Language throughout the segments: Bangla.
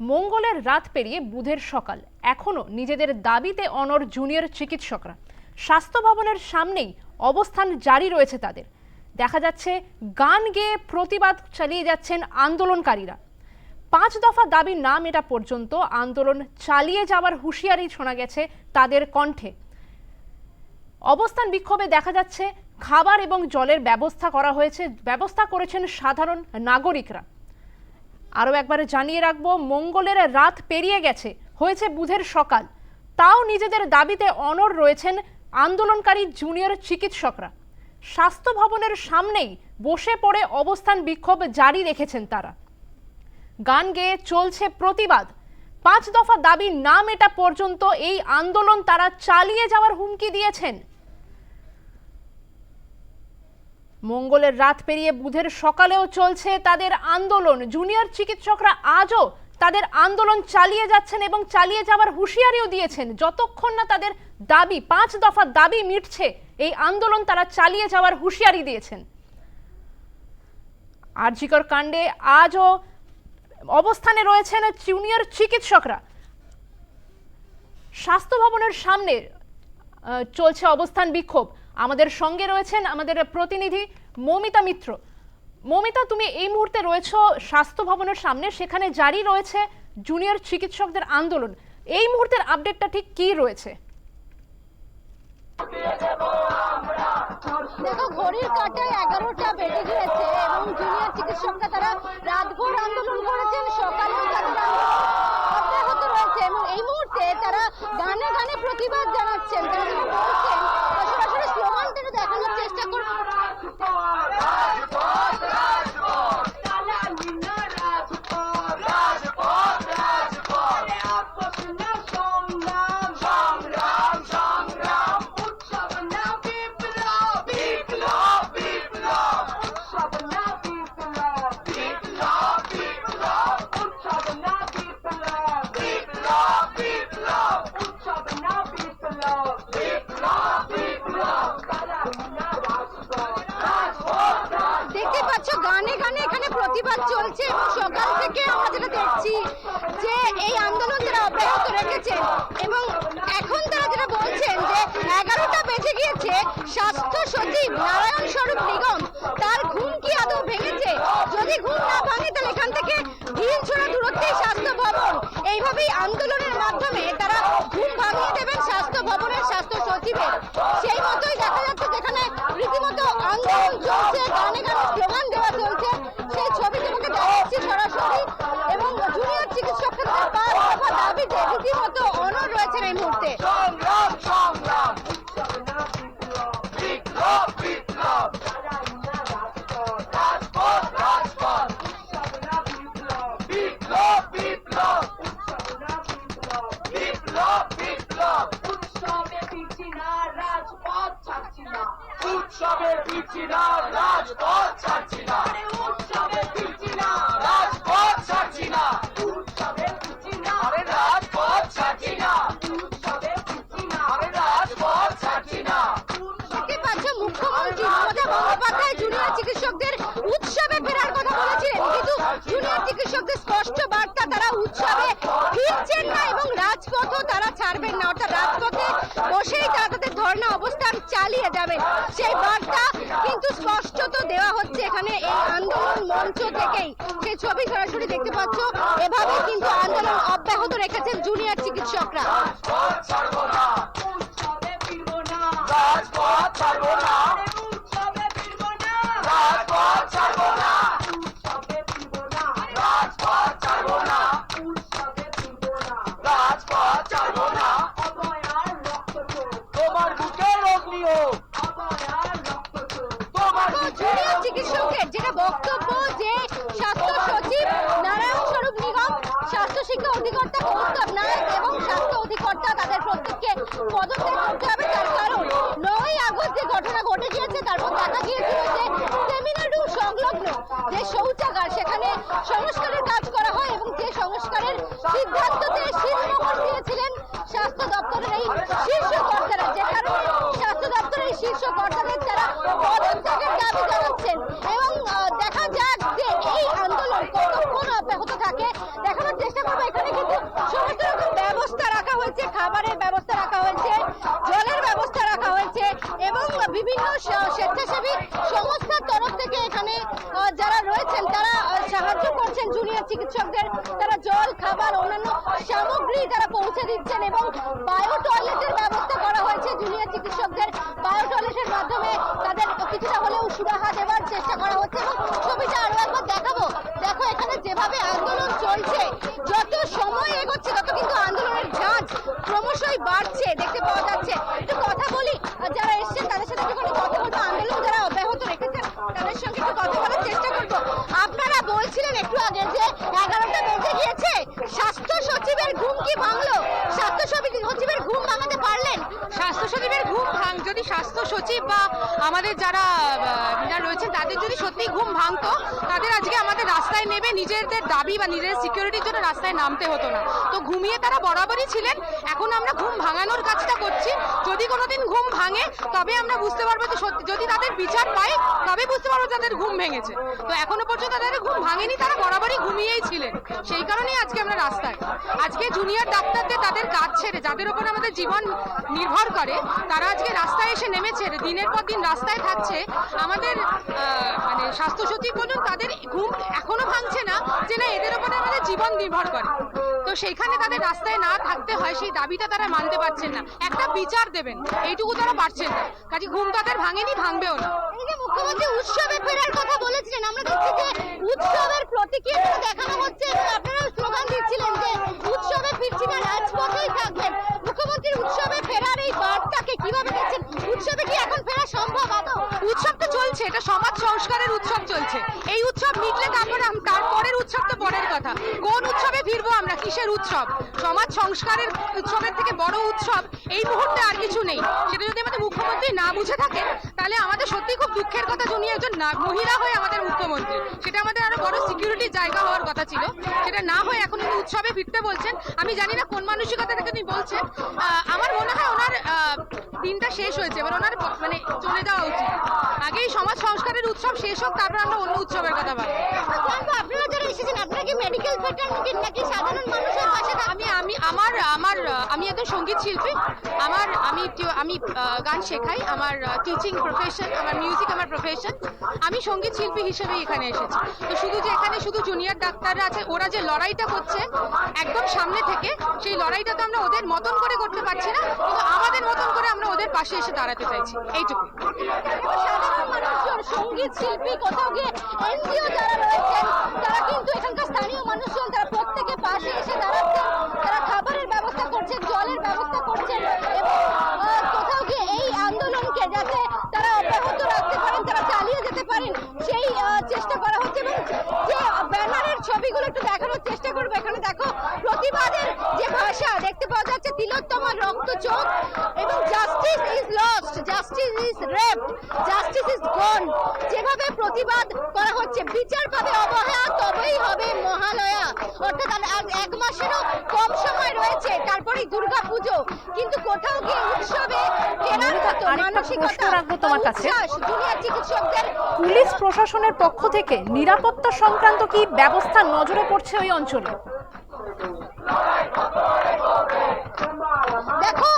মঙ্গলের রাত পেরিয়ে বুধের সকাল। এখনও নিজেদের দাবিতে অনর জুনিয়র চিকিৎসকরা। স্বাস্থ্য ভবনের সামনেই অবস্থান জারি রয়েছে তাদের। দেখা যাচ্ছে, গান গেয়ে প্রতিবাদ চালিয়ে যাচ্ছেন আন্দোলনকারীরা। পাঁচ দফা দাবি না মেটা পর্যন্ত আন্দোলন চালিয়ে যাওয়ার হুঁশিয়ারি শোনা গেছে তাদের কণ্ঠে। অবস্থান বিক্ষোভে দেখা যাচ্ছে, খাবার এবং জলের ব্যবস্থা করা হয়েছে, ব্যবস্থা করেছেন সাধারণ নাগরিকরা। আরও একবার জানিয়ে রাখব, মঙ্গলের রাত পেরিয়ে গেছে, হয়েছে বুধের সকাল। তাও নিজেদের দাবিতে অনর রয়েছেন আন্দোলনকারী জুনিয়র চিকিৎসকরা। স্বাস্থ্য ভবনের সামনেই বসে পড়ে অবস্থান বিক্ষোভ জারি রেখেছেন তারা। গান গেয়ে চলছে প্রতিবাদ। পাঁচ দফা দাবি না মেটা পর্যন্ত এই আন্দোলন তারা চালিয়ে যাওয়ার হুমকি দিয়েছেন। মঙ্গলের রাত পেরিয়ে বুধের সকালেও চলছে তাদের আন্দোলন। জুনিয়র চিকিৎসকরা আজও তাদের আন্দোলন চালিয়ে যাচ্ছেন এবং চালিয়ে যাওয়ার হুঁশিয়ারিও দিয়েছেন। যতক্ষণ না তাদের দাবি, পাঁচ দফা দাবি মিটছে, এই আন্দোলন তারা চালিয়ে যাওয়ার হুঁশিয়ারি দিয়েছেন। আরজিকর কাণ্ডে আজও অবস্থানে রয়েছেন জুনিয়র চিকিৎসকরা। স্বাস্থ্য ভবনের সামনে চলছে অবস্থান বিক্ষোভ। আমাদের সঙ্গে রয়েছেন আমাদের প্রতিনিধি মমিতা মিত্র। মমিতা, তুমি এই মুহূর্তে রয়েছো স্বাস্থ্য ভবনের সামনে, সেখানে জারি রয়েছে জুনিয়র চিকিৎসকদের আন্দোলন। এই মুহূর্তের আপডেটটা ঠিক কি রয়েছে? দেখো, ঘড়ির কাটায় এগারোটা বেজে গিয়েছে এবং জুনিয়র চিকিৎসকরা তারা রাতভর আন্দোলন প্রতিবাদ চলছে এবং সকাল থেকে আমরা যেটা দেখছি যে এই আন্দোলন তারা অব্যাহত রেখেছেন এবং এখন তারা যেটা বলছেন যে এগারোটা বেজে গিয়েছে, স্বাস্থ্য সচিব নারায়ণ স্বরূপ নিগম তার ঘুম কি আদৌ ভেঙেছে? যদি ঘুম না ভাঙে তাহলে এখান থেকে ঢিল ছোড়া দূরত্বেই স্বাস্থ্য ভবন। এইভাবেই আন্দোলনের মাধ্যমে যাবেন সেই বার্তা কিন্তু স্পষ্টত দেওয়া হচ্ছে এখানে এই আন্দোলন মঞ্চ থেকেই। সেই ছবি সরাসরি দেখতে পাচ্ছ। এভাবে কিন্তু আন্দোলন অব্যাহত রেখেছেন জুনিয়র চিকিৎসকরা। রাজপথ ছাড়বো না। শিক্ষা অধিকর্তা কৌস্তব নায়ক এবং স্বাস্থ্য অধিকর্তা তাদের প্রত্যেককে পদত্যাগ করতে হবে। তার কারণ নয় আগস্ট যে ঘটনা ঘটে গিয়েছে তারপর দেখা গিয়েছিল যে সেমিনারু সংলগ্ন যে শৌচাগার, সেখানে সংস্কারের কাজ করা হয় এবং যে সংস্কারের সিদ্ধান্ততে শীর্ষমোহর দিয়েছিলেন স্বাস্থ্য দপ্তরের এই শীর্ষ কর্তারা। যে কারণে স্বাস্থ্য দপ্তরের এই শীর্ষ কর্তাদের পাশাপাশি সংস্থার তরফ থেকে এখানে যারা রয়েছেন, তারা সাহায্য করছেন জুনিয়র চিকিৎসকদের। তারা জল, খাবার, অন্যান্য সামগ্রী তারা পৌঁছে দিচ্ছেন এবং বায়ো টয়লেটের ব্যবস্থা করা হয়েছে জুনিয়র চিকিৎসকদের। বায়ো টয়লেটের মাধ্যমে তাদের কিছুটা হলেও সুরাহা দেওয়ার চেষ্টা করা হচ্ছে এবং ছবিটা আরও একবার দেখাবো। দেখো, এখানে যেভাবে আন্দোলন চলছে, যত সময় এগোচ্ছে তত কিন্তু আন্দোলনের ঝাঁজ ক্রমশই বাড়ছে, দেখতে পাওয়া যাচ্ছে। একটু সচিবের ঘুম কি ভাঙলো? স্বাস্থ্য সচিবের ঘুম ভাঙাতে পারলেন? স্বাস্থ্য সচিবের ঘুম ভাঙ যদি স্বাস্থ্য সচিব বা আমাদের যারা রয়েছেন, তাদের যদি সত্যি ঘুম ভাঙতো, তাদের আজকে আমাদের রাস্তায় নেবে, নিজেদের দাবি বা নিজেদের সিকিউরিটির জন্য রাস্তায় নামতে হতো না। তো ঘুমিয়ে তারা বরাবরই ছিলেন। এখন আমরা ঘুম ভাঙানোর কাজটা করছি। যদি কোনোদিন ঘুম ভাঙে, তবে আমরা বুঝতে পারব যে যদি তাদের বিচার পাই, তবে বুঝতে পারব তাদের ঘুম ভেঙেছে। তো এখনও পর্যন্ত তাদের ঘুম ভাঙেনি, তারা বরাবরই ঘুমিয়েই ছিলেন। সেই কারণেই আজকে আমরা রাস্তায় আজকে জুনিয়র ডাক্তারদের তাদের কাজ ছেড়ে, যাদের উপর আমাদের জীবন নির্ভর করে, তারা আজকে রাস্তায় এসে নেমেছে, দিনের পর দিন রাস্তায় থাকছে। আমাদের মানে স্বাস্থ্য সচিব বলুন, তাদের ঘুম এখনও ভাঙছে না যে না এদের উপরে আমাদের জীবন নির্ভর করে। তো সেইখানে তাদের রাস্তায় না থাকতে হয়, সেই দাবিটা তারা মানতে পারছেন না। একটা বিচার দেবেন, এইটুকু তারা পারছেন না। কাজে ঘুম তাদের ভাঙেনি, ভাঙবেও না। মুখ্যমন্ত্রী উৎসবে ফেরার কথা বলেছিলেন, আমরা দেখছি যে উৎসবের দেখানো হচ্ছে, আপনারা স্লোগান দিচ্ছিলেন যে কীভাবে দেখছেন উৎসবে কি এখন ফেরা সম্ভব? আদৌ? উৎসব তো চলছে এটা সমাজ সংস্কারের উৎসব চলছে। এই উৎসব মিটলে তারপরে তারপরের উৎসব তো পরের কথা। কোন উৎসবে ফিরবো আমরা? কিসের উৎসব? সমাজ সংস্কারের উৎসবের থেকে বড় উৎসব এই মুহূর্তে আর কিছু নেই। সেটা যদি আমাদের মুখ্যমন্ত্রী না বুঝে থাকেন তাহলে আমাদের সত্যি খুব দুঃখের কথা যিনি একজন মহিলা হয়ে আমাদের মুখ্যমন্ত্রী সেটা আমাদের আরও বড় সিকিউরিটির জায়গা হওয়ার কথা ছিল। সেটা না হয়ে এখন উনি উৎসবে ফিরতে বলছেন। আমি জানি না কোন মানসিকতা থেকে উনি বলছেন। আমার মনে হয় ওনার আহ, দিনটা শেষ হয়েছে, এবার ওনার মানে চলে যাওয়া উচিত। আগেই সমাজ সংস্কারের উৎসব শেষ হোক, তারপর আমরা অন্য উৎসবের কথা বলি আপনারা যারা এসেছেন আপনারা কি মেডিকেল ফ্রেটার্নিটি নাকি সাধারণ মানুষের পাশে আমি আমি আমার আমার আমি একজন সংগীত শিল্পী। আমার আমি আমি গান শেখাই আমার টিচিং প্রফেশন আমার মিউজিক আমার প্রফেশন আমি সংগীত শিল্পী হিসেবেই এখানে এসেছি। তো শুধু যে এখানে শুধু জুনিয়র ডাক্তাররা আছে ওরা যে লড়াইটা করছে একদম সামনে থেকে সেই লড়াইটা তো আমরা ওদের মতন করে করতে পারছি না কিন্তু আমাদের মতন করে আমরা ওদের পাশে এসে দাঁড়াতে চাইছি। এইটুকু। সংগীত শিল্পী কোথাও গিয়ে এনজিও যারা রয়েছেন তারা কিন্তু এখানকার স্থানীয় মানুষজন, তারা প্রত্যেকে পাশে এসে দাঁড়াচ্ছেন তারা খাবারের ব্যবস্থা করছেন জলের ব্যবস্থা করছেন এবং কোথাও গিয়ে এই আন্দোলনকে যাতে তারা অব্যাহত রাখতে পারেন, তারা চালিয়ে যেতে পারেন, সেই চেষ্টা করা হচ্ছে এবং যে ব্যানারের ছবিগুলো একটু দেখানোর চেষ্টা করব। এখানে দেখো, প্রতিবাদের যে ভাষা দেখতে পাওয়া যাচ্ছে, তিলোত্তমার রক্ত চোখ এবং justice is lost justice is rape justice is gone যেভাবে প্রতিবাদ করা হচ্ছে বিচার পাবে অবহেলা তবেই হবে মহালয়া অর্থাৎ আর এক- এক মাসেরও কম সময় তারপরে দুর্গা পুজো কিন্তু কোথাও গিয়ে উৎসবে ফেরার মতো মানসিকতা রাখব তোমার কাছে। জুনিয়র চিকিৎসকদের পুলিশ প্রশাসনের পক্ষ থেকে নিরাপত্তা সংক্রান্ত কি ব্যবস্থা নজরে পড়ছে ওই অঞ্চলে দেখো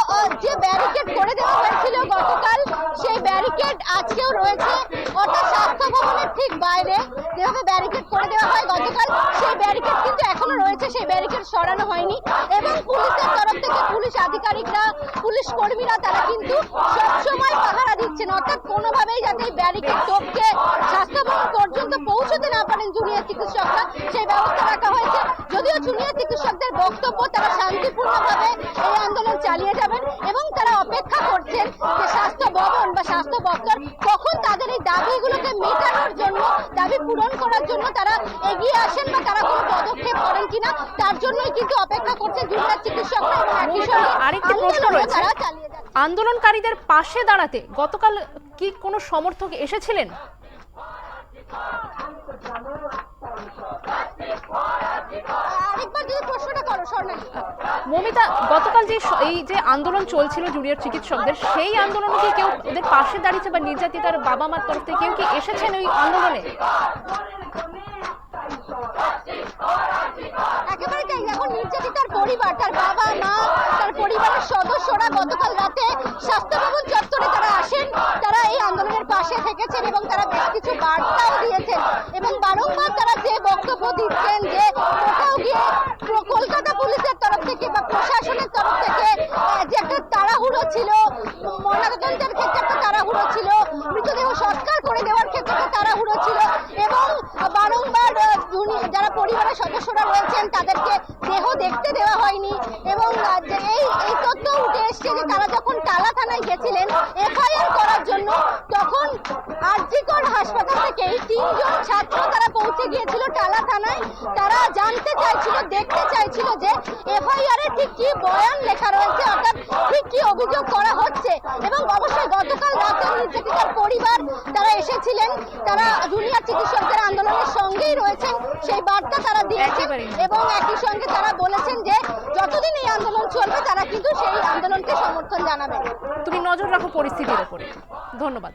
যে ব্যারিকেড করে দেওয়া হয়েছিল গতকাল, সেই ব্যারিকেড আজকেও রয়েছে। অর্থাৎ স্বাস্থ্য ভবনের ঠিক বাইরে যেভাবে ব্যারিকেড করে দেওয়া হয় গতকাল, সেই ব্যারিকেড কিন্তু এখনও রয়েছে, সেই ব্যারিকেড সরানো হয়নি। এবং পুলিশের তরফ থেকে পুলিশ আধিকারিকরা, পুলিশ কর্মীরা তারা কিন্তু সবসময় পাহারা দিচ্ছেন। অর্থাৎ কোনোভাবেই যাতে এই ব্যারিকেড টপকে স্বাস্থ্য ভবন পর্যন্ত পৌঁছতে না পারেন জুনিয়র চিকিৎসকরা, সেই ব্যবস্থা রাখা হয়েছে। যদিও জুনিয়র চিকিৎসকদের বক্তব্য, তারা শান্তিপূর্ণভাবে এই আন্দোলন চালিয়ে যাবেন। এবং তারা অপেক্ষা করছেন যে স্বাস্থ্য ভবন বা স্বাস্থ্য দপ্তর কখন তাদের এই দাবিগুলোকে মেটানোর জন্য দাবি পূরণ করার জন্য তারা এগিয়ে আসেন বা তারা কোনো পদক্ষেপ করেন কিনা তার জন্যই কিন্তু অপেক্ষা করছেন জুনিয়র চিকিৎসকরা। এবং একই সঙ্গে আরেকটি প্রশ্ন রয়েছে। চালিয়ে আন্দোলনকারীদের পাশে দাঁড়াতে গতকাল কি কোনো সমর্থক এসেছিলেন? আরেকবার যদি প্রশ্নটা করো স্বর্ণালী মমিতা, গতকাল যে এই যে আন্দোলন চলছিল জুনিয়র চিকিৎসকদের, সেই আন্দোলনে কি কেউ ওদের পাশে দাঁড়িয়েছে বা নির্যাতিতার বাবা মার তরফ থেকে কেউ কি এসেছেন ওই আন্দোলনে? একেবারে তাই নির্যাতিতার পরিবার, তার বাবা, মা, তার পরিবারের সদস্যরা গতকাল রাতে স্বাস্থ্য চত্বরে তারা আসেন, তারা এই আন্দোলনের পাশে থেকেছেন এবং তারা বেশ কিছু বার্তাও দিয়েছেন এবং বারংবার তারা যে বক্তব্য দিচ্ছেন রয়েছেন তাদেরকে দেহ দেখতে দেওয়া হয়নি এবং এই এই তথ্য উঠে এসছে যে তারা যখন টালা গেছিলেন এফআইআর করার জন্য, তখন আরজিকর হাসপাতাল থেকে তিনজন ছাত্র তারা পৌঁছে গিয়েছিল টালা থানায়। তারা জানতে চাইছিল, দেখতে চাইছিল যে এফআইআর এ ঠিক কি বয়ান লেখা রয়েছে অর্থাৎ ঠিক কি অভিযোগ করা হচ্ছে এবং অবশ্যই গতকাল রাতে নির্যাতিতার পরিবার তারা এসেছিলেন তারা জুনিয়র চিকিৎসকদের আন্দোলনের সঙ্গেই রয়েছেন সেই বার্তা তারা দিয়েছেন একেবারেই। এবং একই সঙ্গে তারা বলেছেন যে যতদিন এই আন্দোলন চলবে, তারা কিন্তু সেই আন্দোলনকে সমর্থন জানাবে। তুমি নজর রাখো পরিস্থিতির ওপরে ধন্যবাদ।